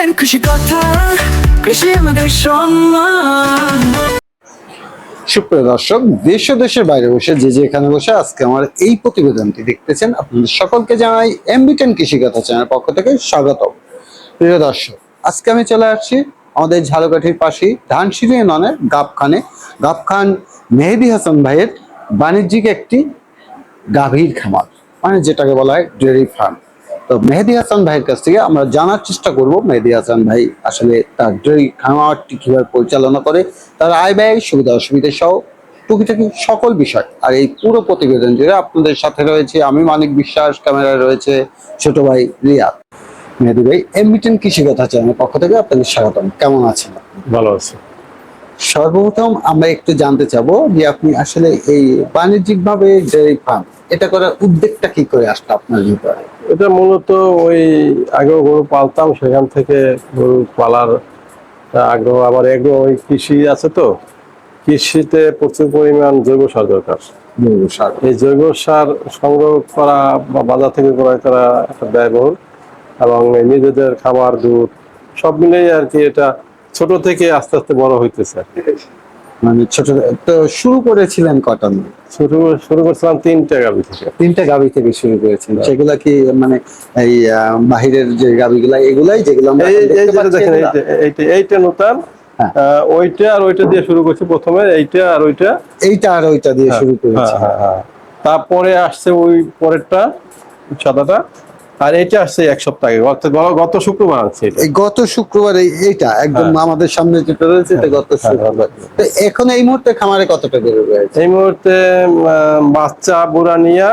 এমবিটেন খুশি কথা কৃষি আমাদের সুপ্রিয় দর্শক, দেশ ও দেশের বাইরে বসে যে যে এখানে বসে আজকে আমার এই প্রতিবেদনটি দেখতেছেন, আপনাদের সকলকে জানাই এমবিটেন কৃষিকথা চ্যানেল পক্ষ থেকে স্বাগত প্রিয় দর্শক, আজকে আমি চলে আসছি আমাদের ঝালকাঠির পাশেই ধানসিঁড়ি ননের গাবখানে। গাবখান মেহেদি হাসান ভাইয়ের বাণিজ্যিক একটি গাভীর খামার মানে যেটাকে বলা হয় ডেয়ারি ফার্ম। তো মেহেদি হাসান ভাইয়ের কাছ থেকে আমরা জানার চেষ্টা করব মেহেদি হাসান ভাই আসলে তার ডেয়ারি খামারটি কীভাবে পরিচালনা করে তার আয় ব্যয় সুবিধা অসুবিধা সহ টুকিটাকি সকল বিষয় আর এই পুরো প্রতিবেদন জুড়ে আপনাদের সাথে রয়েছে আমি মানিক বিশ্বাস ক্যামেরায় রয়েছে ছোট ভাই রিয়াদ। মেহেদি ভাই এমবিটেন কৃষিকথা চ্যানেলের পক্ষ থেকে আপনাদের স্বাগতম। কেমন আছেন? ভালো আছে। সর্বপ্রথম আমরা একটু জানতে চাবো যে আপনি আসলে এই বাণিজ্যিকভাবে ডেয়ারি ফার্ম এটা করার উদ্যোগটা কি করে আসলো আপনার ভিতরে? এটা মূলত ওই আগেও গরু পালতাম সেখান থেকে গরু পালার আগ্রহ। আবার এগুলো ওই কৃষি আছে তো কৃষিতে প্রচুর পরিমাণ জৈব সার দরকার। জৈব সার। এই জৈব সার সংগ্রহ করা বা বাজার থেকে ক্রয় করা একটা ব্যয়বহুল এবং নিজেদের খাবার দুধ সব মিলেই আর কি এটা ছোট থেকে আস্তে আস্তে বড় হইতেছে। মানে ছোট তো শুরু করেছিলেন কটন শুরু শুরু করছিলাম তিনটা গাভি থেকে। তিনটা গাবি থেকে শুরু করেছেন। সেগুলা কি মানে এই বাহিরের যে গাবিগুলা এগুলাই যেগুলো আমরা দেখেন এইটা- এইটা নতুন হ্যাঁ। ওইটা আর ওইটা দিয়ে শুরু করছি প্রথমে এইটা আর ওইটা। এইটা আর ওইটা দিয়ে শুরু করেছি। হ্যাঁ, হ্যাঁ, হ্যাঁ। তারপরে আসছে ওই পরেরটা সাদাটা। আর এটা আসছে এক সপ্তাহ আগে। অর্থাৎ গত- গত শুক্রবার আছে এই গত শুক্রবার এইটা একদম আমাদের সামনে যেটা রয়েছে এটা গত হ্যাঁ, শুক্রবার। তো এখন এই মুহূর্তে খামারে কতটা গরু রয়েছে? এই মুহূর্তে বাচ্চা বুড়া নিয়া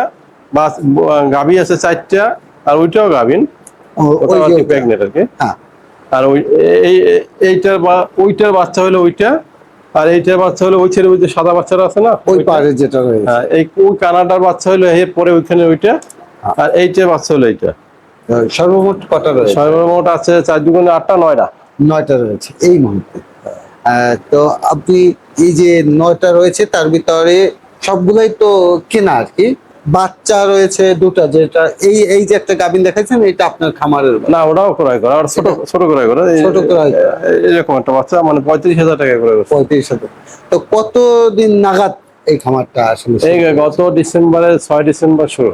বাচ- গাভী আছে চারটা আর ওইটাও গাভিন। প্রেগনেন্ট আর কি। হ্যাঁ। আর ওই এই এই- এইটার বা ওইটার বাচ্চা হলো ওইটা আর এইটার বাচ্চা হলো ওই ছেলে ওই যে সাদা বাচ্চারা আছে না ওই পারে যেটা রয়েছে। হ্যাঁ, এই কানাডার বাচ্চা হলো এর পরে ওইখানে ওইটা। আর এইটার বাচ্চা হলো এইটা। সর্বমোট কটা রয়েছে? সর্বমোট আছে চার দুগুণে আটটা নয়টা। নয়টা রয়েছে এই মুহূর্তে। আহ, তো আপনি এই যে নয়টা রয়েছে তার ভিতরে সবগুলোই তো কেনা আর কি। বাচ্চা রয়েছে দুটা যেটা এই এই যে একটা গাবিন দেখাচ্ছেন এটা আপনার খামারের। না ওটাও ক্রয় করা আর ছোট ছোট ক্রয় করা। এই- ছোট ক্রয় এরকম একটা বাচ্চা মানে পঁয়ত্রিশ হাজার টাকা করে। করছে। পঁয়ত্রিশ হাজার। তো কতদিন নাগাদ এই খামারটা আসলে এই গত ডিসেম্বরে ছয় ডিসেম্বর শুরু।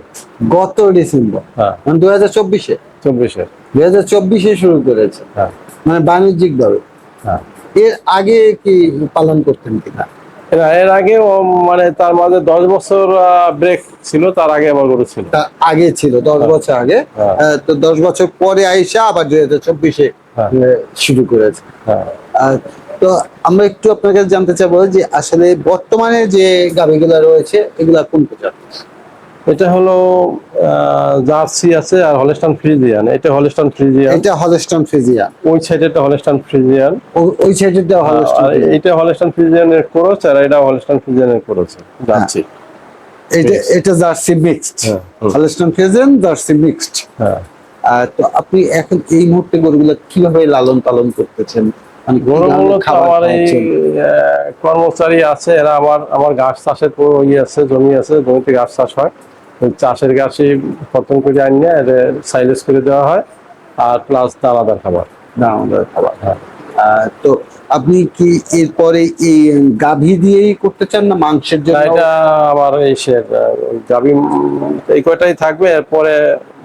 গত ডিসেম্বর? হ্যাঁ। মানে দু হাজার চব্বিশে? চব্বিশে। দু হাজার চব্বিশে শুরু করেছে। হ্যাঁ। মানে বাণিজ্যিক ভাবে হ্যাঁ। এর আগে কি পালন করতেন কিনা? এর- আগে মানে তার মাঝে দশ বছর ব্রেক ছিল তার আগে আমার গরু ছিল। আগে ছিল দশ বছর আগে। হ্যাঁ। তো দশ বছর পরে আইসা আবার দুই হাজার চব্বিশে হ্যাঁ। শুরু করেছে। হ্যাঁ। তো আমরা একটু আপনার কাছে জানতে চাবো যে আসলে বর্তমানে যে গাভিগুলা রয়েছে এগুলা কোন প্রজাতি এটা হলো জার্সি আছে আর হলস্টান ফ্রিজিয়ান। এটা হলস্টান ফ্রিজিয়ান। এটা হলস্টন ফ্রিজিয়ান। ওই সাইডেটা হলস্টান ফ্রিজিয়ান। ওই সাইডে দেওয়া হলস্টন এটা হলস্টান ফ্রিজিয়ানের কোরস আর এটা হলস্টান ফ্রিজিয়ানের কোরস জার্সি। এটা এটা জার্সি মিক্সড। হ্যাঁ। Holstein Friesian jersey mixed. হ্যাঁ। তো আপনি এখন এই মুহূর্তে গরুগুলো কীভাবে লালন পালন করতেছেন? মানে কর্মচারী আছে এরা আমার আমার গাছ চাষের ইয়ে আছে জমি আছে জমিতে গাছ চাষ হয়। চাষের গাছই পতন করে আনিয়ে সাইলেজ করে দেওয়া হয় আর প্লাস দানাদার খাবার। দানাদার খাবার হ্যাঁ। আহ, তো আপনি কি এরপরে এই গাভী দিয়েই করতে চান না মাংসের জন্য? এটা আমার এই সে গাবি এই কয়টাই থাকবে এরপরে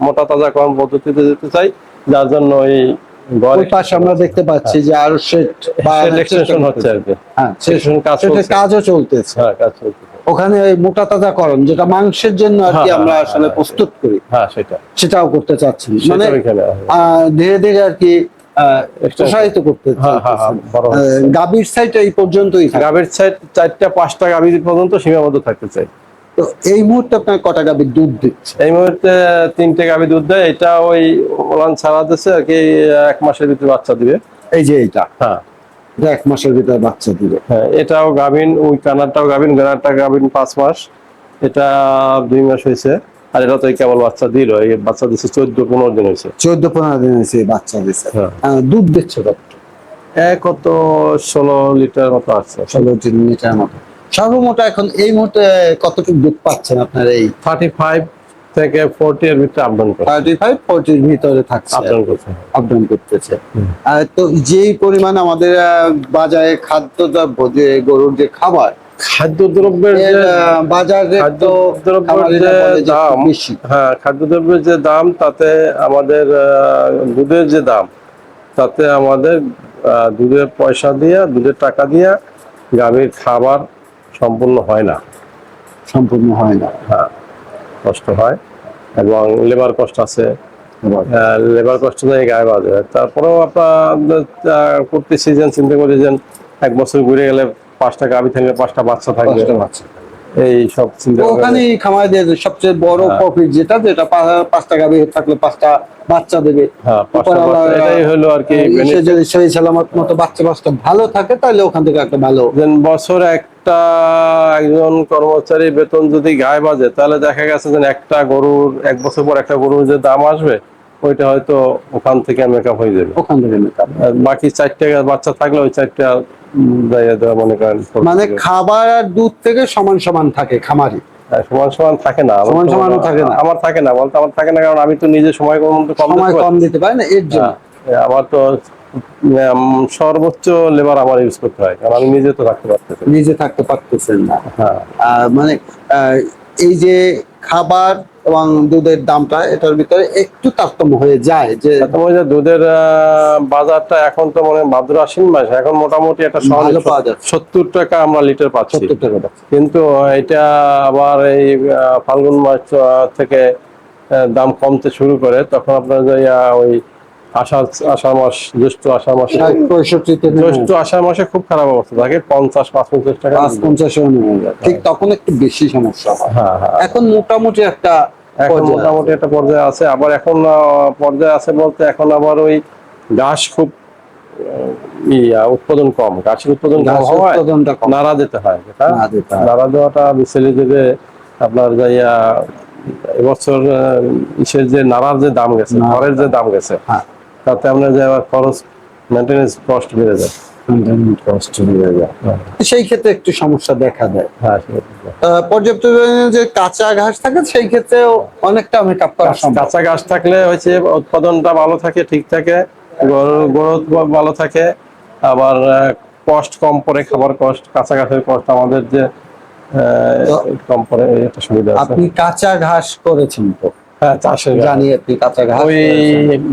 মোটা তাজা কর্ম পদ্ধতিতে যেতে চাই যার জন্য এই ওই পাশে আমরা দেখতে পাচ্ছি যে আরও সেট এক্সটেনশন হচ্ছে আর কি হ্যাঁ সেশন কাজ সেটা কাজও চলতেছে। হ্যাঁ কাজ ওখানে মোটা তাজা করণ যেটা মাংসের জন্য আর কি হ্যাঁ, আমরা হ্যাঁ, আসলে হ্যাঁ, প্রস্তুত করি। হ্যাঁ সেটা। সেটাও করতে চাচ্ছেন সেটা মানে ধীরে ধীরে আর কি প্রসারিত করতে হ্যাঁ, হ্যাঁ, হ্যাঁ। গাভীর সাইড এই পর্যন্তই। গাভীর সাইড চারটা পাঁচটা গাভী পর্যন্ত সীমাবদ্ধ থাকতে চাই। তো এই মুহূর্তে আপনার কটা গাভীর দুধ দিচ্ছে? এই মুহূর্তে তিনটে গাভী দুধ দেয়। এটা ওই ওলান ছাড়া দিচ্ছে আর কি এক মাসের ভিতরে বাচ্চা দিবে। এই যে এইটা? হ্যাঁ। এক মাসের ভিতরে বাচ্চা দিবে। হ্যাঁ এটাও গাভিন ওই কানারটাও গাভিন গানারটা গাভিন পাঁচ মাস। এটা দুই মাস হয়েছে আর এটা তো কেবল বাচ্চা দিল এই বাচ্চা দিচ্ছে চোদ্দ পনেরো দিন হয়েছে। চোদ্দ পনেরো দিন হয়েছে বাচ্চা দিচ্ছে হ্যাঁ। দুধ দিচ্ছে কত? এক কত ষোলো লিটার মতো আছে। ষোলো লিটার মতো। সর্বমোট এখন এই মুহূর্তে কতটুকু দুধ পাচ্ছেন আপনার এই থার্টি ফাইভ থেকে ফোরটি এর ভিতরে আপডাউন করে থার্টি ফাইভ ফোরটির ভিতরে থাকছে। আপডাউন করছে। আপডাউন করতেছে। তো যেই পরিমাণ আমাদের বাজারে খাদ্যদ্রব্য যে গরুর যে খাবার খাদ্য দ্রব্যের এর যে আহ, বাজার খাদ্যদ্রব্যের দাম হ্যাঁ খাদ্যদ্রব্যের যে দাম তাতে আমাদের দুধের যে দাম তাতে আমাদের দুধের পয়সা দিয়া দুধের টাকা দিয়া গাভীর খাবার সম্পূর্ণ হয় না। সম্পূর্ণ হয় না। হ্যাঁ কষ্ট হয় এবং লেবার কষ্ট আছে। লেবার কষ্ট নিয়ে গায়ে বাজে। তারপরেও আপনার করতে সিজন চিন্তা করি যে এক বছর ঘুরে গেলে পাঁচটা গাভি থাকলে পাঁচটা বাচ্চা থাকবে। পাচ্ছে। এই সব ওখানে খামারিদের সবচেয়ে বড় হ্যাঁ। প্রফিট যেটা যেটা পা- পাঁচটা গাভী থাকলে পাঁচটা বাচ্চা দেবে। হ্যাঁ এটাই হলো আর কি যদি সেই সালামত মতো বাচ্চা বাচ্চা ভালো থাকে তাহলে ওখান থেকে একটা ভালো। বছর একটা একজন কর্মচারী বেতন যদি গায়ে বাজে তাহলে দেখা গেছে যে একটা গরুর এক বছর পর একটা গরুর যে দাম আসবে ওইটা হয়তো ওখান থেকে মেকআপ হয়ে যাবে। ওখান থেকে মেকআপ বাকি চারটে বাচ্চা থাকলে ওই চারটা দেওয়া মনে করেন মানে খাবার আর দুধ থেকে সমান সমান থাকে খামারি? হ্যাঁ, সমান সমান থাকে না। আমার সমান থাকে না। আমার থাকে না বলতে আমার থাকে না কারণ আমি তো নিজে সময় কম মতো কম দিতে পারি। না এর জন্য। হ্যাঁ, আমার তো সর্বোচ্চ লেবার আমার ইউজ করতে হয় কারণ আমি নিজে তো থাকতে পারতেছি নিজে থাকতে পারতেছেন না। হ্যাঁ। মানে এই যে খাবার এবং দুধের দামটা এটার ভিতরে একটু তারতম্য হয়ে যায় যে যে দুধের বাজারটা এখন তো মনে হয় ভাদ্র আশ্বিন মাস এখন মোটামুটি একটা ভালো পাওয়া যাচ্ছে। সত্তর টাকা আমরা লিটার পাচ্ছি। সত্তর টাকা কিন্তু এটা আবার এই ফাল্গুন মাস থেকে দাম কমতে শুরু করে তখন আপনার যে ওই আষাঢ় আষাঢ় মাস জ্যৈষ্ঠ আষাঢ় মাসে জ্যৈষ্ঠ আষাঢ় মাসে খুব খারাপ অবস্থা থাকে পঞ্চাশ টাকা। পাঁচ পঞ্চাশে ঠিক তখন একটু বেশি সমস্যা হয়। হ্যাঁ হ্যাঁ। এখন মোটামুটি একটা এখন মোটামুটি একটা পর্যায়ে আছে। আবার এখন পর্যায়ে আছে বলতে এখন আবার ওই ঘাস খুব ইয়া উৎপাদন কম। ঘাসের উৎপাদন কম হওয়ায় নাড়া দিতে হয়। নাড়া দেওয়াটা বিচেলি দেবে আপনার যাইয়া এবছর ইসের যে নাড়ার যে দাম গেছে। ঘরের যে দাম। গেছে হ্যাঁ। তাতে আপনার যে আবার খরচ মেনটেনেন্স কস্ট বেড়ে যায়। হয়ে যায়। সেই ক্ষেত্রে একটু সমস্যা দেখা দেয়। হ্যাঁ পর্যাপ্ত যে কাঁচা ঘাস থাকে সেই ক্ষেত্রে অনেকটা মেকআপ করা কাঁচা ঘাস থাকলে হচ্ছে উৎপাদনটা ভালো থাকে ঠিক থাকে গ্রোথ ভালো থাকে। আবার কষ্ট কম পড়ে খাবার কষ্ট কাঁচা ঘাসের কষ্ট আমাদের যে কম এই একটা সুবিধা আছে। আপনি কাঁচা ঘাস করেছেন তো? হ্যাঁ চাষের। জানি আপনি কাঁচা ঘাস ওই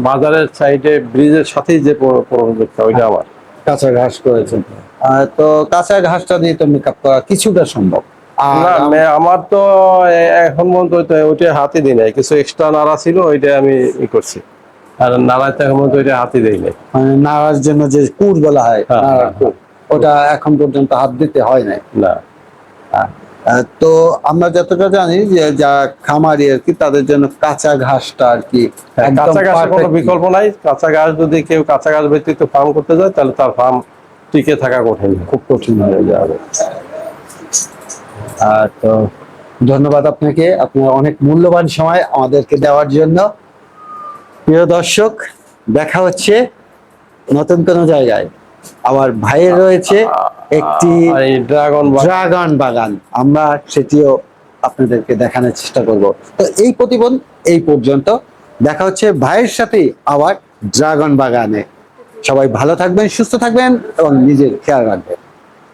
বাজারের সাইডে ব্রিজের সাথেই যে প্রজেক্টটা ওইটা আমার। কাঁচা ঘাস করেছেন। তো কাঁচা ঘাসটা দিয়ে তো মেকআপ করা কিছুটা সম্ভব। না আমার তো এখন মন ওইটা- ওইটা হাতে দিই নাই। কিছু এক্সট্রা নাড়া ছিল ওইটা আমি ই করছি। আর নাড়াতে এখন পর্যন্ত ওইটা হাতে দেই নাই। মানে নাড়ার জন্য যে কুর বলা হয় হ্যাঁ, হ্যাঁ, কুর, ওটা এখন পর্যন্ত হাত দিতে হয় নাই। না। তো আমরা যতটা জানি যে যা খামারি আর কি তাদের জন্য কাঁচা ঘাসটা আর কি হ্যাঁ, কাঁচা ঘাসের কোনো বিকল্প নাই। কাঁচা ঘাস যদি কেউ কাঁচা ঘাস ব্যতীত ফার্ম করতে যায় তাহলে তার ফার্ম টিকে থাকা কঠিন। খুব কঠিন হয়ে যাবে। আর তো ধন্যবাদ আপনাকে। আপনার অনেক মূল্যবান সময় আমাদেরকে দেওয়ার জন্য। প্রিয় দর্শক দেখা হচ্ছে নতুন কোনো জায়গায়। আমার ভাইয়ের রয়েছে একটি ড্রাগন ড্রাগন বাগান। আমরা সেটিও আপনাদেরকে দেখানোর চেষ্টা করব। তো এই প্রতিবন্ধ এই পর্যন্ত। দেখা হচ্ছে ভাইয়ের সাথে আবার ড্রাগন বাগানে। সবাই ভালো থাকবেন সুস্থ থাকবেন এবং নিজের খেয়াল রাখবেন।